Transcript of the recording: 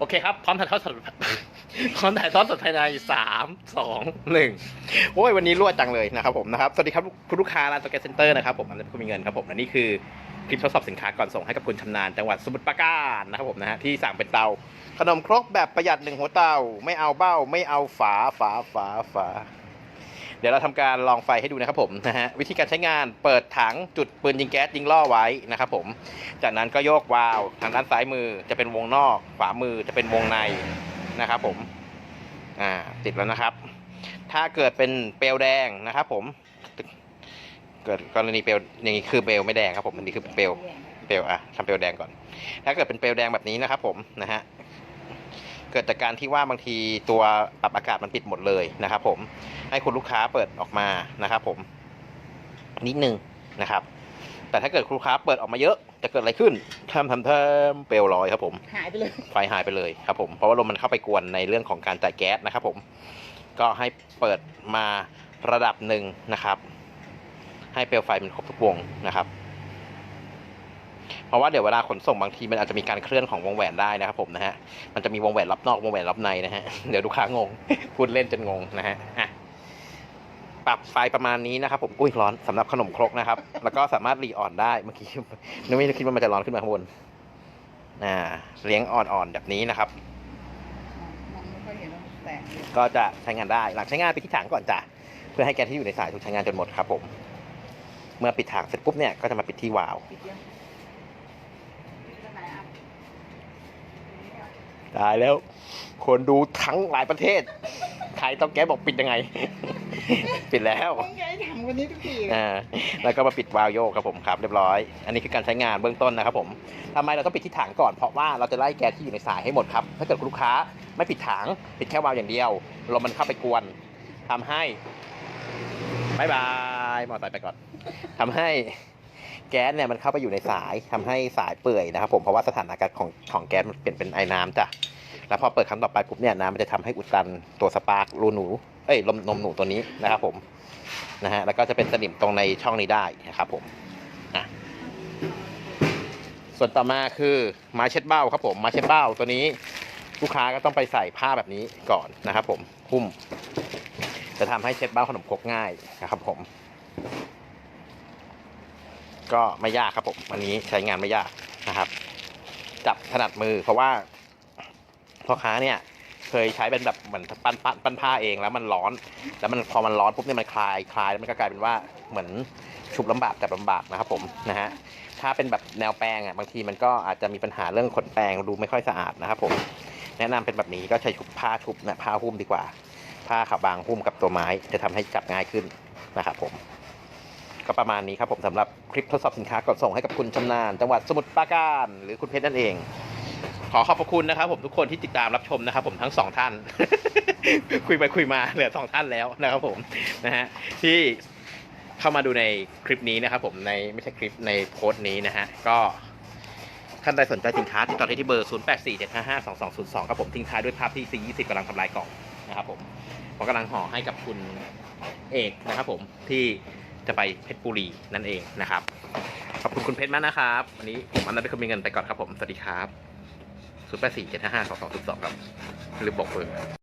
โอเคครับ พร้อมถ่ายทอดสด พร้อมถ่ายทอดสดภายในสามสองหนึ่งโอ้ยวันนี้รวดจังเลยนะครับผมนะครับ สวัสดีครับคุณลูกค้าร้านสแกนเซ็นเตอร์นะครับผมอันนี้คุณมีเงินครับผมและนี่คือคลิปทดสอบสินค้าก่อนส่งให้กับคุณชำนาญจังหวัดสมุทรปราการนะครับผมนะฮะที่สั่งเป็นเตา ขนมครกแบบประหยัดหนึ่งหัวเตา ไม่เอาเบ้า ไม่เอาฝาฝาฝาฝา เดี๋ยวเราทำการลองไฟให้ดูนะครับผมนะฮะวิธีการใช้งานเปิดถังจุดปืนยิงแก๊สยิงล่อไว้นะครับผม จากนั้นก็โยกวาล์วทางด้านซ้ายมือจะเป็นวงนอก ขวามือจะเป็นวงในนะครับผมอ่าติดแล้วนะครับ ถ้าเกิดเป็นเปลวแดงนะครับผม เกิดกรณีเปลวอย่างนี้คือเปลวไม่แดงครับผมอันนี้คือเปลวเปลวอะทำเปลวแดงก่อน ถ้าเกิดเป็นเปลวแดงแบบนี้นะครับผมนะฮะ เกิดจากการที่ว่าบางทีตัวปรับอากาศมันปิดหมดเลยนะครับผมให้คุณลูกค้าเปิดออกมานะครับผมนิดนึงนะครับ แต่ถ้าเกิดคุณลูกค้าเปิดออกมาเยอะจะเกิดอะไรขึ้นทำทำทำเปลวลอยครับผมหายไปเลยไฟหายไปเลยครับผมเพราะว่าลมมันเข้าไปกวนในเรื่องของการจ่ายแก๊สนะครับผมก็ให้เปิดมาระดับหนึ่งนะครับ ให้เปลวไฟมันครบทุกวงนะครับ เพราะว่าเดี๋ยวเวลาขนส่งบางทีมันอาจจะมีการเคลื่อนของวงแหวนได้นะครับผมนะฮะ มันจะมีวงแหวนรอบนอกวงแหวนรอบในนะฮะ เดี๋ยวลูกค้างง พูดเล่นจนงงนะฮะอะปรับไฟประมาณนี้นะครับผมอุ้ยร้อนสำหรับขนมครกนะครับ แล้วก็สามารถรีออนได้เมื่อกี้นึกไม่คิดว่ามันจะร้อนขึ้นมาข้างบนอ่าเลี้ยงอ่อนๆแบบนี้นะครับ ก็จะใช้งานได้หลังใช้งานไปที่ถังก่อนจ้ะเพื่อให้แก๊สที่อยู่ในสายถูกใช้งานจนหมดครับผม เมื่อปิดถังเสร็จปุ๊บเนี่ยก็จะมาปิดที่วาล์ว ปิดยังปิดตรงไหนอะ ตายแล้ว คนดูทั้งหลายประเทศใครต้องแก๊สบอกปิดยังไง ปิดแล้วต้องย้ายถังวันนี้ทุกทีอ่าแล้วก็มาปิดวาล์วโยกครับผมครับเรียบร้อย อันนี้คือการใช้งานเบื้องต้นนะครับผมทำไมเราต้องปิดที่ถังก่อนเพราะว่าเราจะไล่แก๊สที่อยู่ในสายให้หมดครับ ถ้าเกิดคุณลูกค้าไม่ปิดถังปิดแค่วาล์วอย่างเดียวลมมันเข้าไปกวนทำให้บายบายมอไซค์ไปก่อนทำให้ แก๊สเนี่ยมันเข้าไปอยู่ในสายทำให้สายเปื่อยนะครับผมเพราะว่าสถานะการของของแก๊สมันเปลี่ยนเป็นไอ้น้ำจ้ะแล้วพอเปิดครั้งต่อไปปุ๊บเนี่ยน้ำมันจะทำให้อุดตันตัวสปาร์กรูหนูเอ้ยลมนมหนูตัวนี้นะครับผมนะฮะแล้วก็จะเป็นสนิมตรงในช่องนี้ได้นะครับผมอะส่วนต่อมาคือไม้เช็ดเบ้าครับผมไม้เช็ดเบ้าตัวนี้ลูกค้าก็ต้องไปใส่ผ้าแบบนี้ก่อนนะครับผมหุ้ม จะทำให้เช็ดเบ้าขนมครกง่ายนะครับผม ก็ไม่ยากครับผมอันนี้ใช้งานไม่ยากนะครับ จับถนัดมือเพราะว่าพ่อค้าเนี่ยเคยใช้เป็นแบบเหมือนปั้นปั้นปั้นผ้าเองแล้วมันร้อน แล้วมันพอมันร้อนปุ๊บเนี่ยมันคลายคลายแล้วมันก็กลายเป็นว่าเหมือนชุบลำบากจับลำบากนะครับผมนะฮะถ้าเป็นแบบแนวแปรงอะบางทีมันก็อาจจะมีปัญหาเรื่องขนแปรงดูไม่ค่อยสะอาดนะครับผมแนะนำเป็นแบบนี้ก็ใช้ชุบผ้าชุบนะผ้าหุ้มดีกว่า ผ้าขาวบางหุ้มกับตัวไม้จะทำให้จับง่ายขึ้นนะครับผม ก็ประมาณนี้ครับผมสำหรับคลิปทดสอบสินค้าก่อนส่งให้กับคุณชำนาญจังหวัดสมุทรปราการหรือคุณเพชรนั่นเอง ขอขอบพระคุณนะครับ ผมทุกคนที่ติดตามรับชมนะครับ ผมทั้งสองท่าน คุยไปคุยมาเหลือสองท่านแล้วนะครับผมนะฮะที่เข้ามาดูในคลิปนี้นะครับ ผมในไม่ใช่คลิปในโพสต์นี้นะฮะก็ท่านใดสนใจสินค้าติดต่อได้ที่เบอร์ 0 8 4 7 5 5 2 2 0 2 ครับผมทิ้งท้ายด้วยภาพที่ C20 กำลังทำลายกล่องนะครับผมผมกำลังห่อให้กับคุณเอกนะครับผมที่ จะไปเพชรบุรีนั่นเองนะครับ ขอบคุณคุณเพชรมากนะครับ วันนี้ผมอันนั้นเป็นคนมีเงินไปก่อนครับผม สวัสดีครับ0 8 4 7 5 5 2 2 0 2ครับ หรือบอกเบอร์